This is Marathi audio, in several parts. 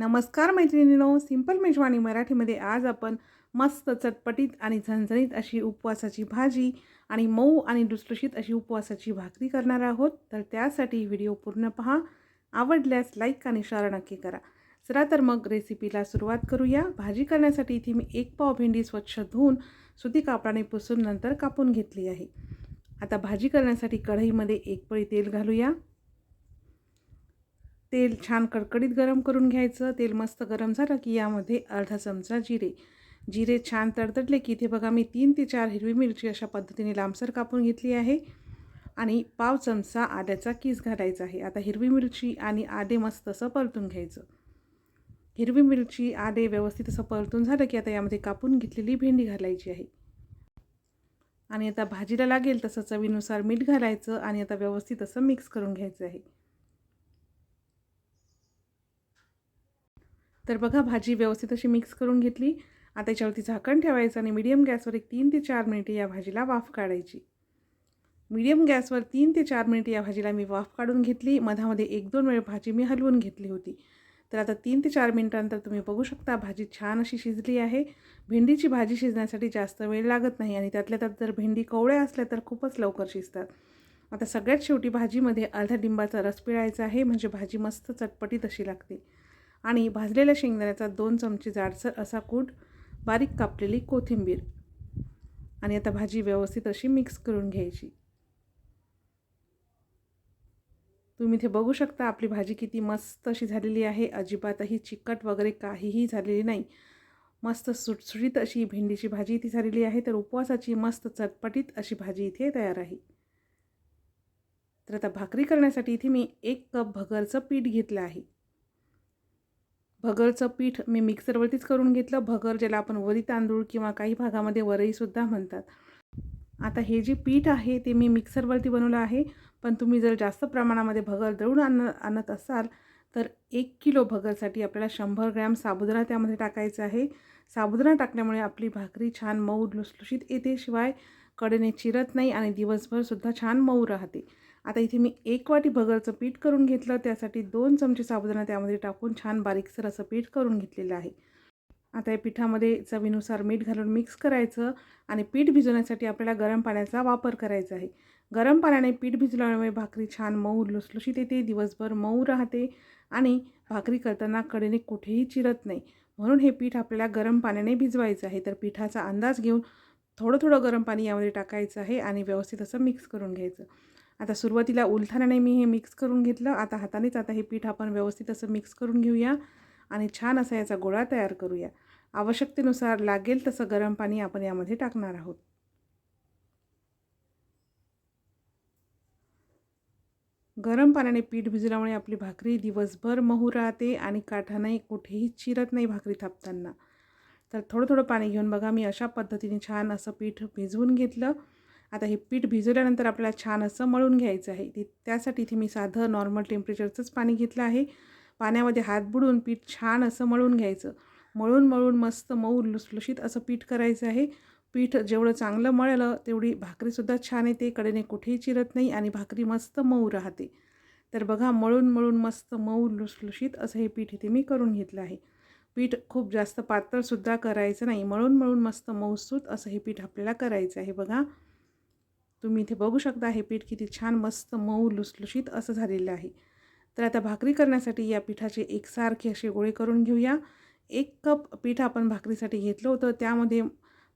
नमस्कार मैत्रिणींनो सिंपल मेजवानी मराठीमध्ये आज आपण मस्त चटपटीत आणि झणझणीत अशी उपवासाची भाजी आणि मऊ आणि लुसलुशीत अशी उपवासाची भाकरी करणार आहोत. तर त्यासाठी व्हिडिओ पूर्ण पहा. आवडल्यास लाईक आणि शेअर नक्की करा. चला तर मग रेसिपीला सुरुवात करूया. भाजी करण्यासाठी इथे मी एक पाव भेंडी स्वच्छ धुवून सुती कापडाने पुसून नंतर कापून घेतली आहे. आता भाजी करण्यासाठी कढईमध्ये एक पळी तेल घालूया. तेल छान कडकडीत गरम करून घ्यायचं. तेल मस्त गरम झालं की यामध्ये अर्धा चमचा जिरे. जिरे छान तडतडले की इथे बघा मी तीन ते चार हिरवी मिरची अशा पद्धतीने लांबसर कापून घेतली आहे. आणि पाव चमचा आद्याचा किस घालायचा आहे. आता हिरवी मिरची आणि आदे मस्त असं परतून घ्यायचं. हिरवी मिरची आदे व्यवस्थित असं परतून झालं की आता यामध्ये कापून घेतलेली भेंडी घालायची आहे. आणि आता भाजीला लागेल तसं चवीनुसार मीठ घालायचं आणि आता व्यवस्थित असं मिक्स करून घ्यायचं आहे. तर बघा भाजी व्यवस्थित अशी मिक्स करून घेतली. आता याच्यावरती झाकण ठेवायचं आणि मीडियम गॅसवर एक तीन ते चार मिनिटे या भाजीला वाफ काढायची. मीडियम गॅसवर तीन ते चार मिनिटे या भाजीला मी वाफ काढून घेतली. मधामध्ये एक दोन वेळ भाजी मी हलवून घेतली होती. तर आता तीन ते चार मिनिटांनंतर तुम्ही बघू शकता भाजी छान अशी शिजली आहे. भेंडीची भाजी शिजण्यासाठी जास्त वेळ लागत नाही आणि त्यातल्या त्यात जर भेंडी कवळ्या असल्या तर खूपच लवकर शिजतात. आता सगळ्यात शेवटी भाजीमध्ये अर्धा लिंबाचा रस पिळायचा आहे. म्हणजे भाजी मस्त चटपटीत अशी लागते. आणि भाजलेल्या शेंगदाण्याचा दोन चमचे जाडसर असा कूट बारीक कापलेली कोथिंबीर. आणि आता भाजी व्यवस्थित अशी मिक्स करून घ्यायची. तुम्ही इथे बघू शकता आपली भाजी किती मस्त अशी झालेली आहे. अजिबातही चिकट वगैरे काहीही झालेली नाही. मस्त सुटसुटीत अशी भेंडीची भाजी इथे झालेली आहे. तर उपवासाची मस्त चटपटीत अशी भाजी इथे तयार आहे. तर आता भाकरी करण्यासाठी इथे मी एक कप भगरचं पीठ घेतलं आहे. भगरचं पीठ मी मिक्सरवरतीच करून घेतलं. भगर ज्याला आपण वरी तांदूळ किंवा काही भागामध्ये वरईसुद्धा म्हणतात. आता हे जे पीठ आहे ते मी मिक्सरवरती बनवलं आहे. पण तुम्ही जर जास्त प्रमाणामध्ये भगर दळून आण आणत असाल तर एक किलो भगरसाठी आपल्याला शंभर ग्रॅम साबुदाणा त्यामध्ये टाकायचं आहे. साबुदाणा टाकल्यामुळे आपली भाकरी छान मऊ लुसलुशीत येते. शिवाय कडेने चिरत नाही आणि दिवसभरसुद्धा छान मऊ राहते. आता इथे मी एक वाटी भगरचं पीठ करून घेतलं. त्यासाठी दोन चमचे साबुदाणा त्यामध्ये टाकून छान बारीकसर असं पीठ करून घेतलेलं आहे. आता या पिठामध्ये चवीनुसार मीठ घालून मिक्स करायचं आणि पीठ भिजवण्यासाठी आपल्याला गरम पाण्याचा वापर करायचा आहे. गरम पाण्याने पीठ भिजल्यामुळे भाकरी छान मऊ लुसलुशीत येते दिवसभर मऊ राहते आणि भाकरी करताना कडेने कुठेही चिरत नाही. म्हणून हे पीठ आपल्याला गरम पाण्याने भिजवायचं आहे. तर पिठाचा अंदाज घेऊन थोडं थोडं गरम पाणी यामध्ये टाकायचं आहे आणि व्यवस्थित असं मिक्स करून घ्यायचं. आता सुरुवातीला उलथाण्याने मी हे मिक्स करून घेतलं. आता हातानेच आता हे पीठ आपण व्यवस्थित असं मिक्स करून घेऊया आणि छान असा याचा गोळा तयार करूया. आवश्यकतेनुसार लागेल तसं गरम पाणी आपण यामध्ये टाकणार आहोत. गरम पाण्याने पीठ भिजल्यामुळे आपली भाकरी दिवसभर मऊ राहते आणि काठाने कुठेही चिरत नाही भाकरी थापताना. तर थोडं थोडं पाणी घेऊन बघा मी अशा पद्धतीने छान असं पीठ भिजवून घेतलं. आता हे पीठ भिजवल्यानंतर आपल्याला छान असं मळून घ्यायचं आहे. ती त्यासाठी इथे मी साधं नॉर्मल टेम्परेचरचंच पाणी घेतलं आहे. पाण्यामध्ये हात बुडून पीठ छान असं मळून घ्यायचं. मळून मळून मस्त मऊ लुसलुशीत असं पीठ करायचं आहे. पीठ जेवढं चांगलं मळलं तेवढी भाकरीसुद्धा छान येते. कडेने कुठेही चिरत नाही आणि भाकरी मस्त मऊ राहते. तर बघा मळून मळून मस्त मऊ लुसलुशीत असं हे पीठ इथे मी करून घेतलं आहे. पीठ खूप जास्त पातळसुद्धा करायचं नाही. मळून मळून मस्त मऊसूत असं हे पीठ आपल्याला करायचं आहे बघा. तुम्ही इथे बघू शकता हे पीठ किती छान मस्त मऊ लुसलुशीत असं झालेलं आहे. तर आता भाकरी करण्यासाठी या पिठाचे एकसारखे असे गोळे करून घेऊया. एक कप पीठ आपण भाकरीसाठी घेतलं होतं त्यामध्ये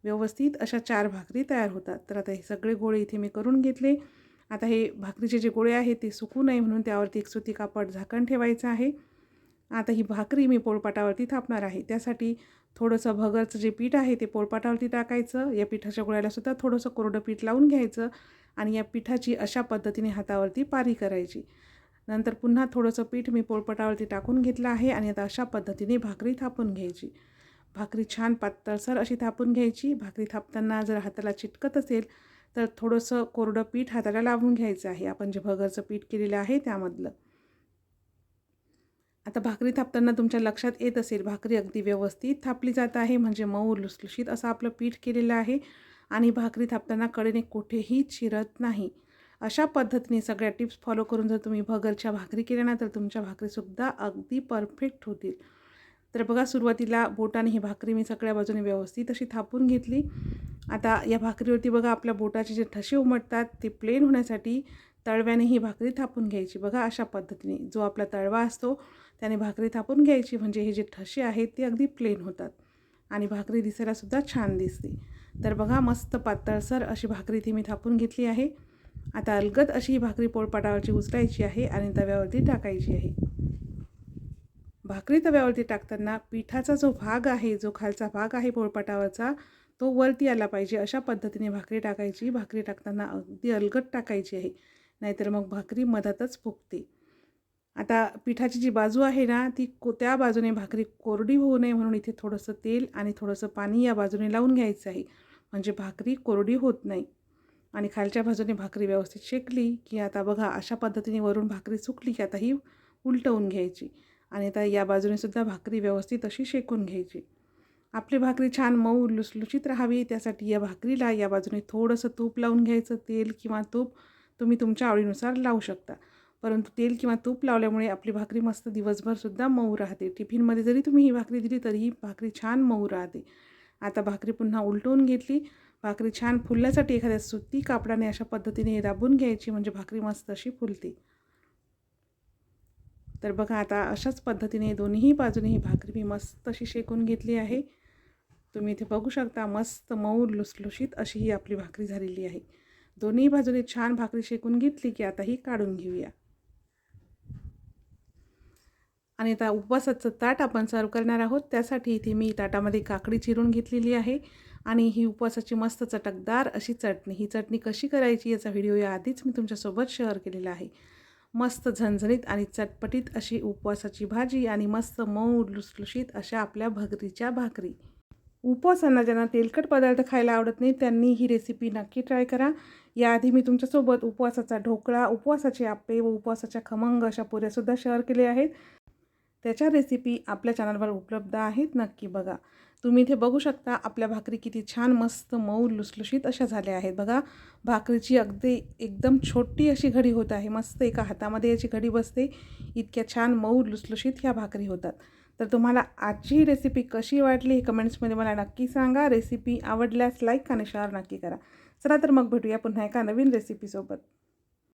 व्यवस्थित अशा चार भाकरी तयार होतात. तर आता हे सगळे गोळे इथे मी करून घेतले. आता हे भाकरीचे जे गोळे आहेत ते सुकू नये म्हणून त्यावरती एक सुती कापड झाकण ठेवायचं आहे. आता ही भाकरी मी पोळपाटावरती थापणार आहे. त्यासाठी थोडंसं भगरचं जे पीठ आहे ते पोळपाटावरती टाकायचं. या पिठाच्या गोळ्यालासुद्धा थोडंसं कोरडं पीठ लावून घ्यायचं आणि या पिठाची अशा पद्धतीने हातावरती पारी करायची. नंतर पुन्हा थोडंसं पीठ मी पोळपाटावरती टाकून घेतलं आहे आणि आता अशा पद्धतीने भाकरी थापून घ्यायची. भाकरी छान पातळसर अशी थापून घ्यायची. भाकरी थापताना जर हाताला चिटकत असेल तर थोडंसं कोरडं पीठ हाताला लावून घ्यायचं आहे. आपण जे भगरचं पीठ केलेलं आहे त्यामधलं. आता भाकरी थापताना तुमच्या लक्षात येत असेल भाकरी अगदी व्यवस्थित थापली जात आहे म्हणजे मऊ लुसलुशीत असं आपलं पीठ केलेलं आहे आणि भाकरी थापताना कडेने कुठेही चिरत नाही. अशा पद्धतीने सगळ्या टिप्स फॉलो करून जर तुम्ही भगरच्या भाकरी केल्या ना तर तुमच्या भाकरीसुद्धा अगदी परफेक्ट होतील. तर बघा सुरुवातीला बोटाने ही भाकरी मी सगळ्या बाजूने व्यवस्थित अशी थापून घेतली. आता या भाकरीवरती बघा आपल्या बोटाचे जे ठसे उमटतात ते प्लेन होण्यासाठी तळव्याने ही भाकरी थापून घ्यायची. बघा अशा पद्धतीने जो आपला तळवा असतो त्याने भाकरी थापून घ्यायची. म्हणजे हे जे ठसे आहेत ते अगदी प्लेन होतात. आणि भाकरी दिसायलासुद्धा छान दिसते. तर बघा मस्त पातळसर अशी भाकरी इथे मी थापून घेतली आहे. आता अलगद अशी ही भाकरी पोळपाटावरची उचलायची आहे आणि तव्यावरती टाकायची आहे. भाकरी तव्यावरती टाकताना पिठाचा जो भाग आहे जो खालचा भाग आहे पोळपाटावरचा तो वरती आला पाहिजे. अशा पद्धतीने भाकरी टाकायची. भाकरी टाकताना अगदी अलगद टाकायची आहे. नाहीतर मग भाकरी मधातच फुगते. आता पिठाची जी बाजू आहे ना ती को त्या बाजूने भाकरी कोरडी होऊ नये म्हणून इथे थोडंसं तेल आणि थोडंसं पाणी या बाजूने लावून घ्यायचं आहे. म्हणजे भाकरी कोरडी होत नाही. आणि खालच्या बाजूने भाकरी व्यवस्थित शेकली की आता बघा अशा पद्धतीने वरून भाकरी सुकली की आता ही उलटवून घ्यायची. आणि आता या बाजूने सुद्धा भाकरी व्यवस्थित अशी शेकून घ्यायची. आपली भाकरी छान मऊ लुसलुशीत राहावी. त्यासाठी या भाकरीला या बाजूने थोडंसं तूप लावून घ्यायचं. तेल किंवा तूप तुम्ही तुमच्या आवडीनुसार लावू शकता. परंतु तेल किंवा तूप लावल्यामुळे आपली भाकरी मस्त दिवसभरसुद्धा मऊ राहते. टिफिनमध्ये जरी तुम्ही ही भाकरी दिली तरीही भाकरी छान मऊ राहते. आता भाकरी पुन्हा उलटवून घेतली. भाकरी छान फुलण्यासाठी एखाद्या सुती कापडाने अशा पद्धतीने दाबून घ्यायची म्हणजे भाकरी मस्त अशी फुलते. तर बघा आता अशाच पद्धतीने दोन्ही बाजूने ही भाकरी मी मस्त अशी शेकून घेतली आहे. तुम्ही इथे बघू शकता मस्त मऊ लुसलुशीत अशी ही आपली भाकरी झालेली आहे. दोन्ही बाजूने छान भाकरी शेकून घेतली की आता ही काढून घेऊया. आणि आता उपवासाचं ताट आपण सर्व करणार आहोत. त्यासाठी इथे मी ताटामध्ये काकडी चिरून घेतलेली आहे. आणि ही उपवासाची मस्त चटकदार अशी चटणी. ही चटणी कशी करायची याचा व्हिडिओ याआधीच मी तुमच्यासोबत शेअर केलेला आहे. मस्त झणझणीत आणि चटपटीत अशी उपवासाची भाजी आणि मस्त मऊ लुसलुशीत अशा आपल्या भगरीच्या भाकरी. उपवासांना ज्यांना तेलकट पदार्थ खायला आवडत नाही त्यांनी ही रेसिपी नक्की ट्राय करा. याआधी मी तुमच्यासोबत उपवासाचा ढोकळा उपवासाचे आप्पे व उपवासाच्या खमंग अशा पुऱ्यासुद्धा शेअर केले आहेत. त्याच्या रेसिपी आपल्या चॅनलवर उपलब्ध आहेत. नक्की बघा. तुम्ही इथे बघू शकता आपल्या भाकरी किती छान मस्त मऊ लुसलुशीत अशा झाल्या आहेत. बघा भाकरीची अगदी एकदम छोटी अशी घडी होत आहे. मस्त एका हातामध्ये याची घडी बसते. इतक्या छान मऊ लुसलुशीत ह्या भाकरी होतात. तर तुम्हाला आजची ही रेसिपी कशी वाटली हे कमेंट्समध्ये मला नक्की सांगा. रेसिपी आवडल्यास लाईक आणि शेअर नक्की करा. चला तर मग भेटूया पुन्हा एका नवीन रेसिपीसोबत